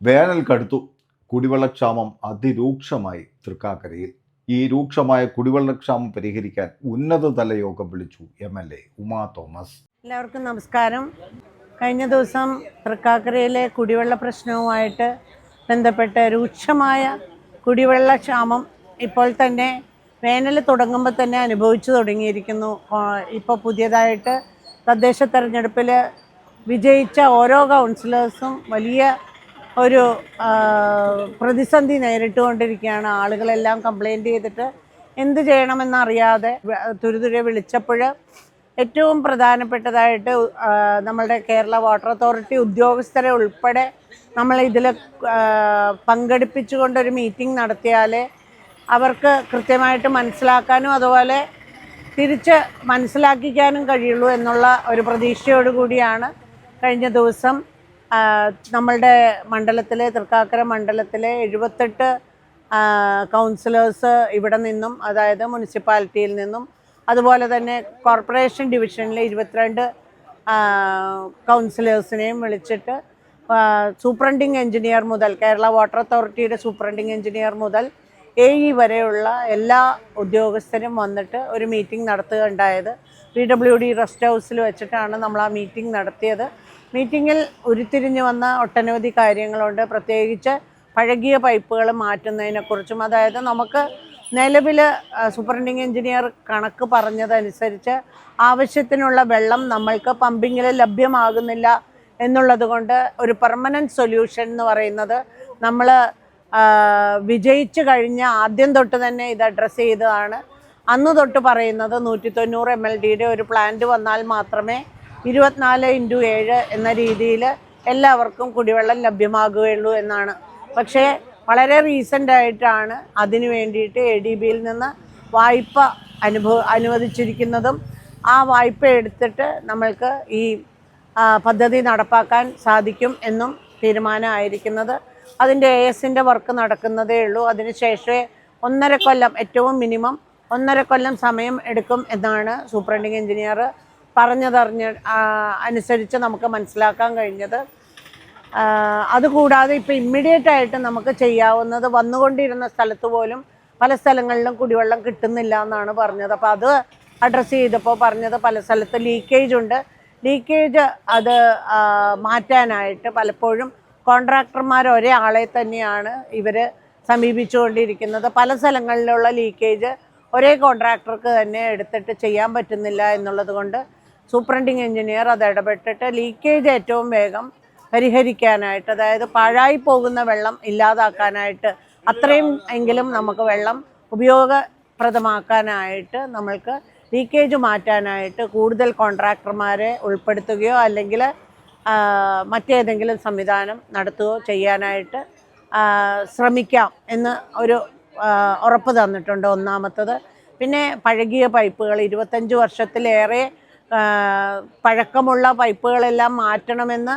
വേനൽ കടുത്തു കുടിവെള്ളക്ഷാമം അതിരൂക്ഷമായി തൃക്കാക്കരയിൽ. ഈ രൂക്ഷമായ കുടിവെള്ളക്ഷാമം പരിഹരിക്കാൻ ഉന്നതതല യോഗം വിളിച്ചു M L A Uma Thomas. എല്ലാവർക്കും നമസ്കാരം. കഴിഞ്ഞ ദിവസം തൃക്കാക്കരയിലെ കുടിവെള്ള പ്രശ്നവുമായിട്ട് ബന്ധപ്പെട്ട് രൂക്ഷമായ കുടിവെള്ളക്ഷാമം ഇപ്പോൾ തന്നെ വേനൽ തുടങ്ങുമ്പോൾ തന്നെ അനുഭവിച്ചു തുടങ്ങിയിരിക്കുന്നു. ഇപ്പോൾ പുതിയതായിട്ട് തദ്ദേശ തെരഞ്ഞെടുപ്പിൽ വിജയിച്ച ഓരോ കൗൺസിലേഴ്സും വലിയ ഒരു പ്രതിസന്ധി നേരിട്ടുകൊണ്ടിരിക്കുകയാണ്. ആളുകളെല്ലാം കംപ്ലൈന്റ് ചെയ്തിട്ട് എന്ത് ചെയ്യണമെന്നറിയാതെ തുരുതുരെ വിളിച്ചപ്പോൾ ഏറ്റവും പ്രധാനപ്പെട്ടതായിട്ട് നമ്മളുടെ കേരള വാട്ടർ അതോറിറ്റി ഉദ്യോഗസ്ഥരെ ഉൾപ്പെടെ നമ്മൾ ഇതിൽ പങ്കെടുപ്പിച്ചുകൊണ്ടൊരു മീറ്റിംഗ് നടത്തിയാൽ അവർക്ക് കൃത്യമായിട്ട് മനസ്സിലാക്കാനും അതുപോലെ തിരിച്ച് മനസ്സിലാക്കിക്കാനും കഴിയുള്ളൂ എന്നുള്ള ഒരു പ്രതീക്ഷയോടുകൂടിയാണ് കഴിഞ്ഞ ദിവസം നമ്മളുടെ മണ്ഡലത്തിലെ തൃക്കാക്കര മണ്ഡലത്തിലെ എഴുപത്തെട്ട് കൗൺസിലേഴ്സ് ഇവിടെ നിന്നും അതായത് മുനിസിപ്പാലിറ്റിയിൽ നിന്നും അതുപോലെ തന്നെ കോർപ്പറേഷൻ ഡിവിഷനിലെ ഇരുപത്തിരണ്ട് കൗൺസിലേഴ്സിനെയും വിളിച്ചിട്ട് സൂപ്രണ്ടിങ് എഞ്ചിനീയർ മുതൽ കേരള വാട്ടർ അതോറിറ്റിയുടെ സൂപ്രണ്ടിങ് എഞ്ചിനീയർ മുതൽ എ ഇ വരെയുള്ള എല്ലാ ഉദ്യോഗസ്ഥരും വന്നിട്ട് ഒരു മീറ്റിംഗ് നടത്തുകയുണ്ടായത്. പി ഡബ്ല്യു ഡി റെസ്റ്റ് ഹൗസിൽ വെച്ചിട്ടാണ് നമ്മൾ ആ മീറ്റിംഗ് നടത്തിയത്. മീറ്റിങ്ങിൽ ഉരുത്തിരിഞ്ഞു വന്ന ഒട്ടനവധി കാര്യങ്ങളുണ്ട്. പ്രത്യേകിച്ച് പഴകിയ പൈപ്പുകൾ മാറ്റുന്നതിനെക്കുറിച്ചും അതായത് നമുക്ക് നിലവിൽ സൂപ്രണ്ടിങ് എഞ്ചിനീയർ കണക്ക് പറഞ്ഞതനുസരിച്ച് ആവശ്യത്തിനുള്ള വെള്ളം നമ്മൾക്ക് പമ്പിങ്ങിൽ ലഭ്യമാകുന്നില്ല എന്നുള്ളത് കൊണ്ട് ഒരു പെർമനന്റ് സൊല്യൂഷൻ എന്ന് പറയുന്നത് നമ്മൾ വിജയിച്ചു കഴിഞ്ഞ ആദ്യം തൊട്ട് തന്നെ ഇത് അഡ്രസ്സ് ചെയ്തതാണ്. അന്ന് തൊട്ട് പറയുന്നത് നൂറ്റി തൊണ്ണൂറ് എം എൽ ഡിയുടെ ഒരു പ്ലാന്റ് വന്നാൽ മാത്രമേ ഇരുപത്തിനാല് ഇന്റു ഏഴ് എന്ന രീതിയിൽ എല്ലാവർക്കും കുടിവെള്ളം ലഭ്യമാകുകയുള്ളൂ എന്നാണ്. പക്ഷേ വളരെ റീസെന്റ് ആയിട്ടാണ് അതിനു വേണ്ടിയിട്ട് എ ഡി ബിയിൽ നിന്ന് വായ്പ അനുഭവ അനുവദിച്ചിരിക്കുന്നതും ആ വായ്പ എടുത്തിട്ട് നമ്മൾക്ക് ഈ പദ്ധതി നടപ്പാക്കാൻ സാധിക്കും എന്നും തീരുമാനമായിരിക്കുന്നത്. അതിന്റെ എ എസിന്റെ വർക്ക് നടക്കുന്നതേ ഉള്ളൂ. അതിനുശേഷമേ ഒന്നര കൊല്ലം ഏറ്റവും മിനിമം ഒന്നര കൊല്ലം സമയം എടുക്കും എന്നാണ് സൂപ്രണ്ടിങ് എഞ്ചിനീയർ പറഞ്ഞതറിഞ്ഞ് അനുസരിച്ച് നമുക്ക് മനസ്സിലാക്കാൻ കഴിഞ്ഞത്. അതുകൂടാതെ ഇപ്പോൾ ഇമ്മീഡിയറ്റ് ആയിട്ട് നമുക്ക് ചെയ്യാവുന്നത് വന്നുകൊണ്ടിരുന്ന സ്ഥലത്ത് പോലും പല സ്ഥലങ്ങളിലും കുടിവെള്ളം കിട്ടുന്നില്ല എന്നാണ് പറഞ്ഞത്. അപ്പോൾ അത് അഡ്രസ്സ് ചെയ്തപ്പോൾ പറഞ്ഞത് പല സ്ഥലത്ത് ലീക്കേജ് ഉണ്ട്. ലീക്കേജ് അത് മാറ്റാനായിട്ട് പലപ്പോഴും കോൺട്രാക്ടർമാർ ഒരേ ആളെ തന്നെയാണ് ഇവർ സമീപിച്ചുകൊണ്ടിരിക്കുന്നത്. പല സ്ഥലങ്ങളിലുള്ള ലീക്കേജ് ഒരേ കോൺട്രാക്ടർക്ക് തന്നെ എടുത്തിട്ട് ചെയ്യാൻ പറ്റുന്നില്ല എന്നുള്ളത് കൊണ്ട് സൂപ്രണ്ടിങ് എഞ്ചിനീയർ അത് ഇടപെട്ടിട്ട് ലീക്കേജ് ഏറ്റവും വേഗം പരിഹരിക്കാനായിട്ട് അതായത് പാഴായി പോകുന്ന വെള്ളം ഇല്ലാതാക്കാനായിട്ട് അത്രയും എങ്കിലും നമുക്ക് വെള്ളം ഉപയോഗപ്രദമാക്കാനായിട്ട് നമ്മൾക്ക് ലീക്കേജ് മാറ്റാനായിട്ട് കൂടുതൽ കോൺട്രാക്ടർമാരെ ഉൾപ്പെടുത്തുകയോ അല്ലെങ്കിൽ മറ്റേതെങ്കിലും സംവിധാനം നടത്തുകയോ ചെയ്യാനായിട്ട് ശ്രമിക്കാം എന്ന് ഒരു ഉറപ്പ് തന്നിട്ടുണ്ട് ഒന്നാമത്തത്. പിന്നെ പഴകിയ പൈപ്പുകൾ ഇരുപത്തഞ്ച് വർഷത്തിലേറെ പഴക്കമുള്ള പൈപ്പുകളെല്ലാം മാറ്റണമെന്ന്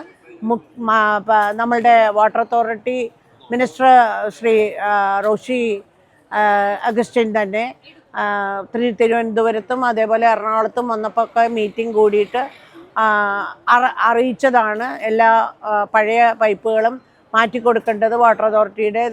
നമ്മളുടെ water authority minister Shri Roshi Augustine തന്നെ തിരുവനന്തപുരത്തും അതേപോലെ എറണാകുളത്തും വന്നപ്പോൾ ഒക്കെ മീറ്റിംഗ് കൂടിയിട്ട് അറിയിച്ചതാണ് എല്ലാ പഴയ പൈപ്പുകളും മാറ്റിക്കൊടുക്കേണ്ടത് വാട്ടർ അതോറിറ്റിയുടെ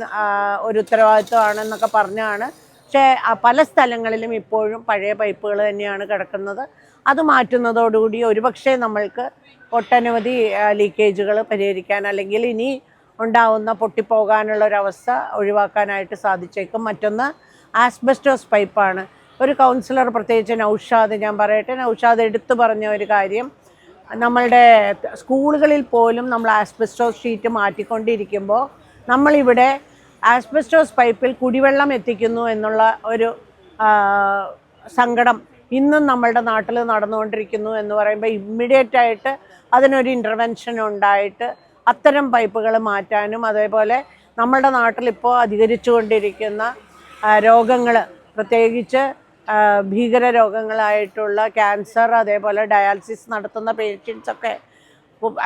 ഒരു ഉത്തരവാദിത്വമാണെന്നൊക്കെ പറഞ്ഞാണ് പക്ഷേ പല സ്ഥലങ്ങളിലും ഇപ്പോഴും പഴയ പൈപ്പുകൾ തന്നെയാണ് കിടക്കുന്നത്. അത് മാറ്റുന്നതോടുകൂടി ഒരുപക്ഷെ നമ്മൾക്ക് ഒട്ടനവധി ലീക്കേജുകൾ പരിഹരിക്കാൻ അല്ലെങ്കിൽ ഇനി ഉണ്ടാവുന്ന പൊട്ടിപ്പോകാനുള്ള ഒരവസ്ഥ ഒഴിവാക്കാനായിട്ട് സാധിച്ചേക്കും. മറ്റൊന്ന് ആസ്ബസ്റ്റോസ് പൈപ്പാണ്. ഒരു കൗൺസിലർ പ്രത്യേകിച്ച് നൗഷാദ് ഞാൻ പറയട്ടെ നൗഷാദ് എടുത്തു പറഞ്ഞ ഒരു കാര്യം നമ്മളുടെ സ്കൂളുകളിൽ പോലും നമ്മൾ ആസ്ബസ്റ്റോസ് ഷീറ്റ് മാറ്റിക്കൊണ്ടിരിക്കുമ്പോൾ നമ്മളിവിടെ ആസ്ബസ്റ്റോസ് പൈപ്പിൽ കുടിവെള്ളം എത്തിക്കുന്നു എന്നുള്ള ഒരു സങ്കടം ഇന്നും നമ്മളുടെ നാട്ടിൽ നടന്നുകൊണ്ടിരിക്കുന്നു എന്ന് പറയുമ്പോൾ ഇമ്മീഡിയറ്റ് ആയിട്ട് അതിനൊരു ഇന്റർവെൻഷൻ ഉണ്ടായിട്ട് അത്തരം പൈപ്പുകൾ മാറ്റാനും അതേപോലെ നമ്മളുടെ നാട്ടിലിപ്പോൾ അധികരിച്ചുകൊണ്ടിരിക്കുന്ന രോഗങ്ങൾ പ്രത്യേകിച്ച് ഭീകര രോഗങ്ങളായിട്ടുള്ള ക്യാൻസർ അതേപോലെ ഡയാലിസിസ് നടത്തുന്ന പേഷ്യൻസൊക്കെ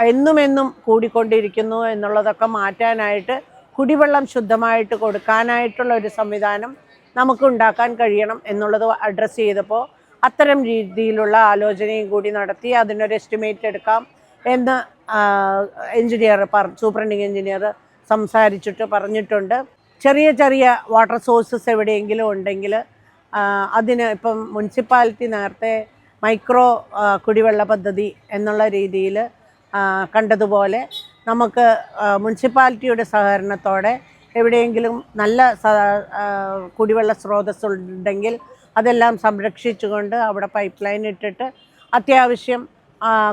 എന്നും എന്നും കൂടിക്കൊണ്ടിരിക്കുന്നു എന്നുള്ളതൊക്കെ മാറ്റാനായിട്ട് കുടിവെള്ളം ശുദ്ധമായിട്ട് കൊടുക്കാനായിട്ടുള്ള ഒരു സംവിധാനം നമുക്ക് ഉണ്ടാക്കാൻ കഴിയണം എന്നുള്ളത് അഡ്രസ്സ് ചെയ്തപ്പോൾ അത്തരം രീതിയിലുള്ള ആലോചനയും കൂടി നടത്തി അതിനൊരു എസ്റ്റിമേറ്റ് എടുക്കാം എന്ന് എഞ്ചിനീയർ പറ സൂപ്രണ്ടിങ് എഞ്ചിനീയർ സംസാരിച്ചിട്ട് പറഞ്ഞിട്ടുണ്ട്. ചെറിയ ചെറിയ വാട്ടർ സോഴ്സസ് എവിടെയെങ്കിലും ഉണ്ടെങ്കിൽ അതിന് ഇപ്പം മുനിസിപ്പാലിറ്റി നേരത്തെ മൈക്രോ കുടിവെള്ള പദ്ധതി എന്നുള്ള രീതിയിൽ കണ്ടതുപോലെ നമുക്ക് മുനിസിപ്പാലിറ്റിയുടെ സഹകരണത്തോടെ എവിടെയെങ്കിലും നല്ല കുടിവെള്ള സ്രോതസ് ഉണ്ടെങ്കിൽ അതെല്ലാം സംരക്ഷിച്ചുകൊണ്ട് അവിടെ പൈപ്പ് ലൈൻ ഇട്ടിട്ട് അത്യാവശ്യം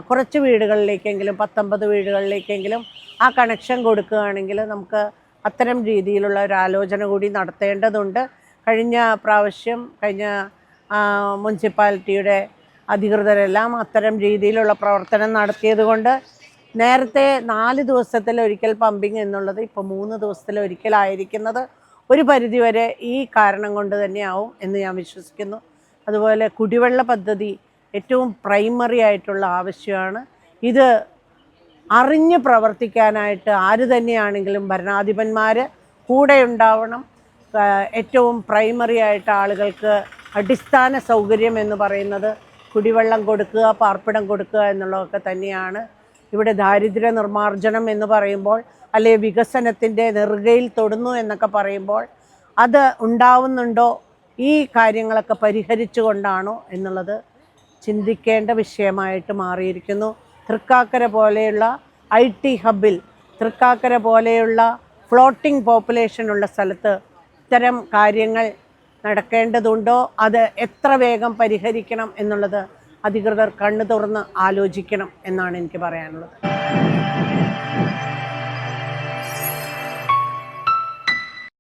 കുറച്ച് വീടുകളിലേക്കെങ്കിലും പത്തൊമ്പത് വീടുകളിലേക്കെങ്കിലും ആ കണക്ഷൻ കൊടുക്കുകയാണെങ്കിൽ നമുക്ക് അത്തരം രീതിയിലുള്ള ഒരു ആലോചന കൂടി നടത്തേണ്ടതുണ്ട്. കഴിഞ്ഞ പ്രാവശ്യം കഴിഞ്ഞ മുനിസിപ്പാലിറ്റിയുടെ അധികൃതരെല്ലാം അത്തരം രീതിയിലുള്ള പ്രവർത്തനം നടത്തിയത് കൊണ്ട് നേരത്തെ നാല് ദിവസത്തിലൊരിക്കൽ പമ്പിങ് എന്നുള്ളത് ഇപ്പോൾ മൂന്ന് ദിവസത്തിൽ ഒരിക്കലായിരിക്കുന്നത് ഒരു പരിധിവരെ ഈ കാരണം കൊണ്ട് തന്നെയാവും എന്ന് ഞാൻ വിശ്വസിക്കുന്നു. അതുപോലെ കുടിവെള്ള പദ്ധതി ഏറ്റവും പ്രൈമറി ആയിട്ടുള്ള ആവശ്യമാണ്. ഇത് അറിഞ്ഞ് പ്രവർത്തിക്കാനായിട്ട് ആര് തന്നെയാണെങ്കിലും ഭരണാധിപന്മാർ കൂടെ ഉണ്ടാവണം. ഏറ്റവും പ്രൈമറി ആയിട്ട് ആളുകൾക്ക് അടിസ്ഥാന സൗകര്യം എന്ന് പറയുന്നത് കുടിവെള്ളം കൊടുക്കുക പാർപ്പിടം കൊടുക്കുക എന്നുള്ളതൊക്കെ തന്നെയാണ്. ഇവിടെ ദാരിദ്ര്യ നിർമ്മാർജനം എന്ന് പറയുമ്പോൾ അല്ലെ വികസനത്തിന്റെ നെറുകയിൽ തൊടുന്നു എന്നൊക്കെ പറയുമ്പോൾ അത് ഉണ്ടാവുന്നുണ്ടോ? ഈ കാര്യങ്ങളൊക്കെ പരിഹരിച്ചുകൊണ്ടാണോ എന്നുള്ളത് ചിന്തിക്കേണ്ട വിഷയമായിട്ട് മാറിയിരിക്കുന്നു. തൃക്കാക്കര പോലെയുള്ള ഐ ടി ഹബിൽ തൃക്കാക്കര പോലെയുള്ള ഫ്ലോട്ടിംഗ് പോപ്പുലേഷൻ ഉള്ള സ്ഥലത്ത് ഇത്തരം കാര്യങ്ങൾ നടക്കേണ്ടതുണ്ടോ? അത് എത്ര വേഗം പരിഹരിക്കണം എന്നുള്ളത് അധികൃതർ കണ്ണു തുറന്ന് ആലോചിക്കണം എന്നാണ് എനിക്ക് പറയാനുള്ളത്.